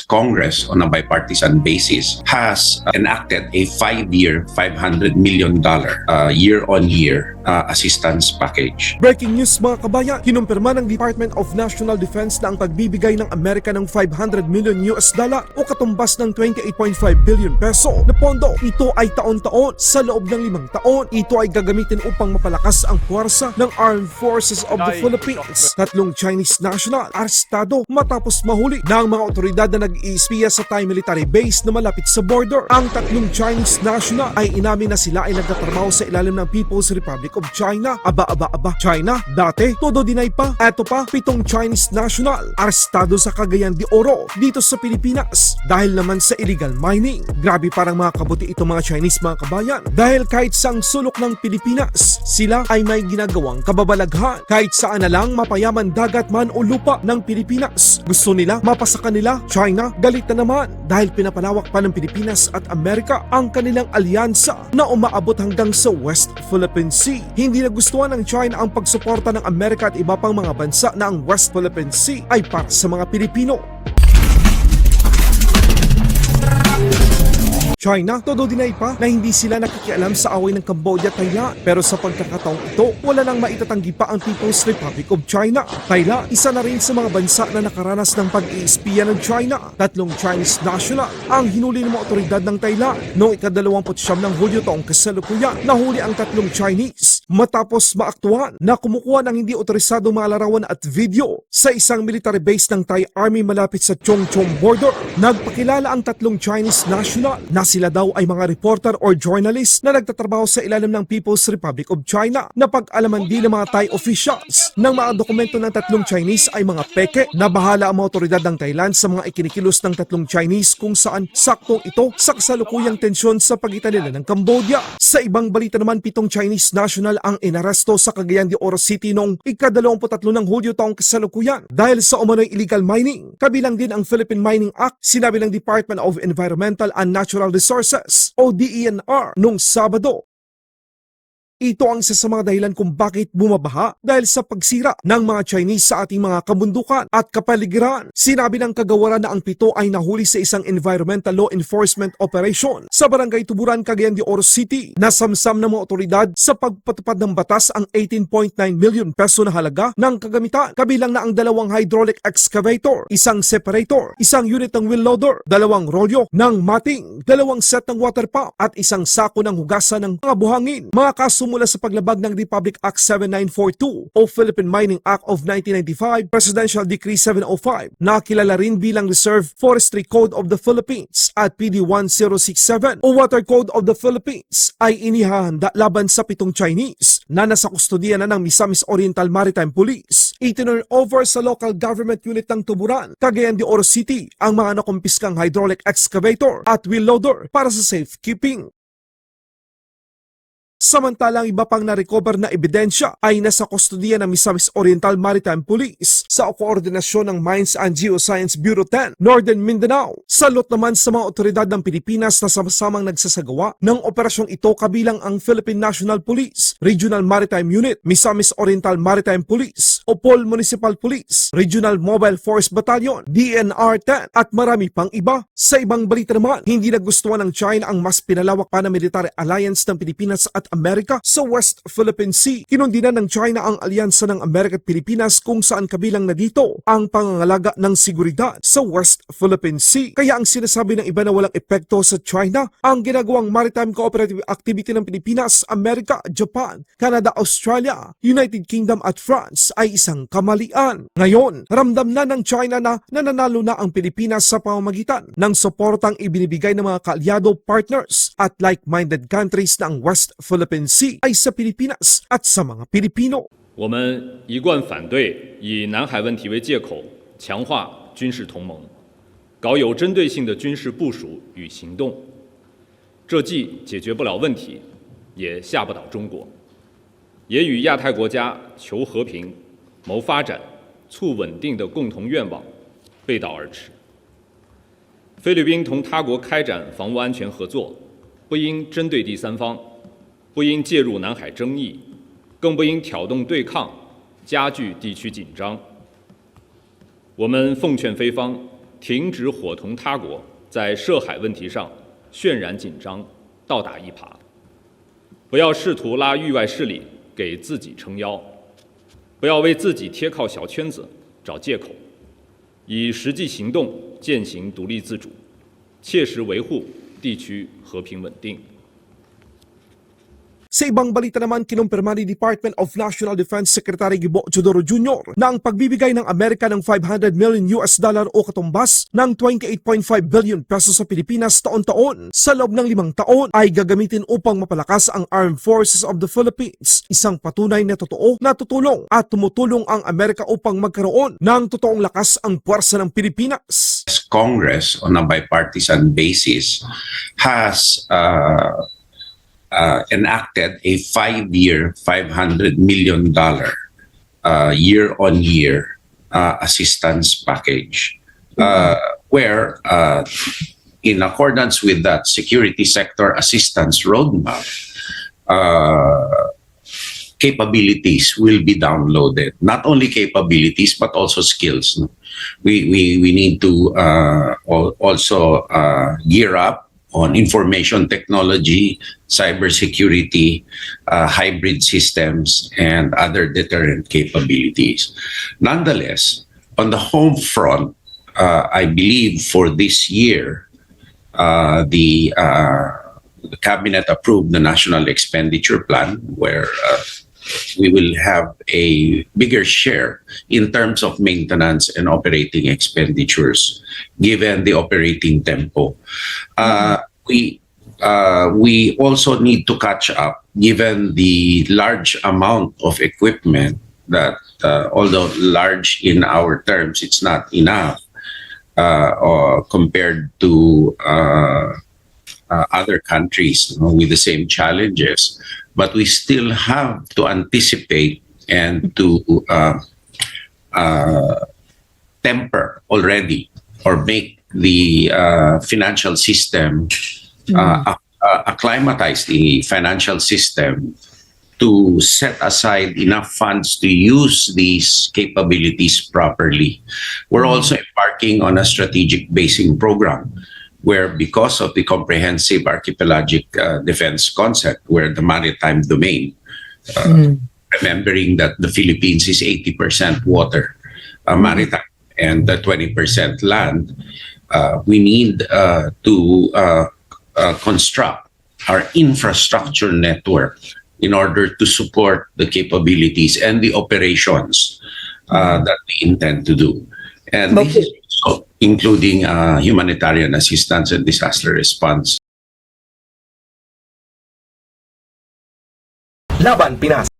Congress on a bipartisan basis has enacted a five-year, $500 million uh, year-on-year uh, assistance package. Breaking news mga kabayan, kinumpirma ng Department of National Defense na ang pagbibigay ng Amerika ng 500 million US dollar o katumbas ng 28.5 billion peso na pondo. Ito ay taon-taon sa loob ng limang taon. Ito ay gagamitin upang mapalakas ang puwersa ng Armed Forces of the Philippines. Tatlong Chinese national arestado matapos mahuli ng mga otoridad na nag-iispiya sa Thai military base na malapit sa border. Ang tatlong Chinese national ay inamin na sila ay nagtatrabaho sa ilalim ng People's Republic of China. Aba, aba, aba, China. Dati, todo dinay pa. Eto pa, pitong Chinese national arestado sa Cagayan de Oro dito sa Pilipinas dahil naman sa illegal mining. Grabe parang mga kabuti itong mga Chinese mga kabayan dahil kahit sa sulok ng Pilipinas, sila ay may ginagawang kababalaghan. Kahit saan na lang mapayaman dagat man o lupa ng Pilipinas. Gusto nila mapasa kanila. China, galit na naman dahil pinapalawak pa ng Pilipinas at Amerika ang kanilang alyansa na umaabot hanggang sa West Philippine Sea. Hindi nagustuhan ng China ang pagsuporta ng Amerika at iba pang mga bansa na ang West Philippine Sea ay para sa mga Pilipino. China, todo dinay pa na hindi sila nakikialam sa away ng Cambodia at Thailand. Pero sa pagkakataong ito, wala nang maitatanggi pa ang People's Republic of China. Thailand, isa na rin sa mga bansa na nakaranas ng pag-iispiya ng China. Tatlong Chinese national ang hinuli ng mga otoridad ng Thailand. Noong ikadalawamput siyam ng Hulyo taong kasalukuyan, nahuli ang tatlong Chinese matapos maaktuhan na kumukuha ng hindi otorisado mga larawan at video sa isang military base ng Thai Army malapit sa Chongchong border. Nagpakilala ang tatlong Chinese national na sila daw ay mga reporter or journalist na nagtatrabaho sa ilalim ng People's Republic of China na pag-alaman din ng mga Thai officials ng mga dokumento ng tatlong Chinese ay mga peke na bahala ang mga otoridad ng Thailand sa mga ikinikilos ng tatlong Chinese kung saan saktong ito sa kasalukuyang tensyon sa pagitan nila ng Cambodia. Sa ibang balita naman, pitong Chinese national ang inaresto sa Cagayan de Oro City noong ikadalawamput-tatlo ng Hulyo taong kasalukuyan dahil sa umano'y illegal mining. Kabilang din ang Philippine Mining Act, sinabi ng Department of Environmental and Natural Resources o DENR noong Sabado. Ito ang isa sa mga dahilan kung bakit bumabaha dahil sa pagsira ng mga Chinese sa ating mga kabundukan at kapaligiran. Sinabi ng kagawaran na ang pito ay nahuli sa isang environmental law enforcement operation sa barangay Tuburan, Cagayan de Oro City. Nasamsam ng mga otoridad sa pagpatupad ng batas ang 18.9 million peso na halaga ng kagamitan kabilang na ang dalawang hydraulic excavator, isang separator, isang unit ng wheel loader, dalawang rolyo ng mating, dalawang set ng water pump at isang sako ng hugasan ng mga buhangin. Mga kaso mula sa paglabag ng Republic Act 7942 o Philippine Mining Act of 1995, Presidential Decree 705 na kilala rin bilang Reserve Forestry Code of the Philippines at PD 1067 o Water Code of the Philippines ay inihahanda laban sa pitong Chinese na nasa kustodiya na ng Misamis Oriental Maritime Police. Itinurn over sa local government unit ng Tuburan, Cagayan de Oro City ang mga nakumpiskang hydraulic excavator at wheel loader para sa safekeeping. Samantalang iba pang na-recover na ebidensya ay nasa kustodiya ng Misamis Oriental Maritime Police sa koordinasyon ng Mines and Geoscience Bureau 10, Northern Mindanao. Salot naman sa mga otoridad ng Pilipinas na sama-samang nagsasagawa ng operasyong ito kabilang ang Philippine National Police, Regional Maritime Unit, Misamis Oriental Maritime Police, Opol Municipal Police, Regional Mobile Force Battalion, DNR 10 at marami pang iba. Sa ibang balita naman, hindi nagustuhan ng China ang mas pinalawak pa na military alliance ng Pilipinas at Amerika sa West Philippine Sea. Kinundinan ng China ang alyansa ng Amerika at Pilipinas kung saan kabilang na dito ang pangangalaga ng seguridad sa West Philippine Sea. Kaya ang sinasabi ng iba na walang epekto sa China ang ginagawang maritime cooperative activity ng Pilipinas, Amerika, Japan, Canada, Australia, United Kingdom at France ay isang kamalian. Ngayon, ramdam na ng China na nananalo na ang Pilipinas sa pamamagitan ng suportang ibinibigay ng mga kaalyado partners at like-minded countries na ang West Philippine Sea ay sa Pilipinas at sa mga Pilipino. 我们一贯反对以南海问题为借口强化军事同盟，搞有针对性的军事部署与行动，这既解决不了问题，也吓不倒中国，也与亚太国家求和平、 谋发展、促稳定的共同愿望背道而驰。菲律宾同他国开展防务安全合作，不应针对第三方，不应介入南海争议。更不应挑动对抗，加剧地区紧张。我们奉劝菲方停止伙同他国在涉海问题上渲染紧张、倒打一耙，不要试图拉域外势力给自己撑腰，不要为自己贴靠小圈子找借口，以实际行动践行独立自主，切实维护地区和平稳定。Sa ibang balita naman, kinumpirma ni Department of National Defense Secretary Gibo Chodoro Jr. na ang pagbibigay ng Amerika ng 500 million US dollar o katumbas ng 28.5 billion pesos sa Pilipinas taon-taon sa loob ng limang taon ay gagamitin upang mapalakas ang Armed Forces of the Philippines. Isang patunay na totoo na tutulong at tumutulong ang Amerika upang magkaroon ng totoong lakas ang puwersa ng Pilipinas. Congress on a bipartisan basis has uh, uh, enacted a five-year, $500 million uh, year-on-year uh, assistance package, uh, where, uh, in accordance with that security sector assistance roadmap, uh, capabilities will be downloaded. Not only capabilities, but also skills. We, we, we need to uh, also uh, gear up on information technology, cybersecurity, uh, hybrid systems, and other deterrent capabilities. Nonetheless, on the home front, uh, I believe for this year, uh, the, uh, the cabinet approved the national expenditure plan where uh, we will have a bigger share in terms of maintenance and operating expenditures given the operating tempo. Uh, we uh, we also need to catch up given the large amount of equipment that uh, although large in our terms it's not enough uh, or compared to uh, uh, other countries you know, with the same challenges, but we still have to anticipate and to uh, uh, temper already or make the uh, financial system uh, ac- uh, acclimatize the financial system to set aside enough funds to use these capabilities properly. We're also embarking on a strategic basing program where because of the comprehensive archipelagic uh, defense concept where the maritime domain uh, remembering that the Philippines is 80% water uh, maritime and the 20% land uh, we need uh, to uh, uh, construct our infrastructure network in order to support the capabilities and the operations uh, that we intend to do. And also including uh, humanitarian assistance and disaster response. Laban Pinas.